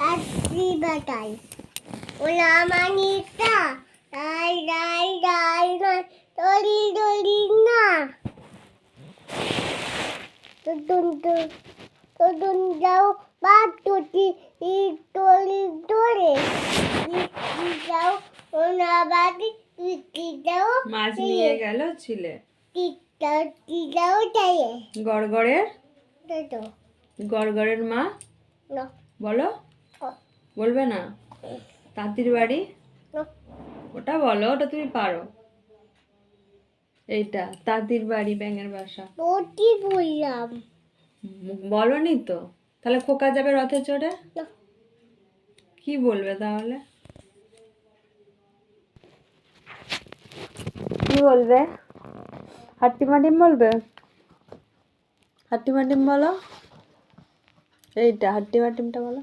রাত্রি বেটাই ওলা মানিটা রাই রাই রাই রাই তরি তরি না তুতুন তু তুতুন যাও বা ই তরি ধরে যাও ওনা বাদি তুই যাও মাছ নিয়ে গেল ছিলে। টিটা যাও চাই গড়গড়ের? তো গড়গড়ের মা? না বলো। বলবে না? তাঁতির বাড়ি? ওটা বলো ওটা তুমি পারো। এইটা তাঁতির বাড়ি ব্যাঙের বাসা। ওটি বললাম। বলনি তো? তাহলে খোকা যাবে রথে চড়ে? কি বলবে তাহলে? কি বলবে? হাট্টিমাটিম বলবে? হাট্টিমাটিম বলো। এইটা হাট্টিমাটিমটা বলো।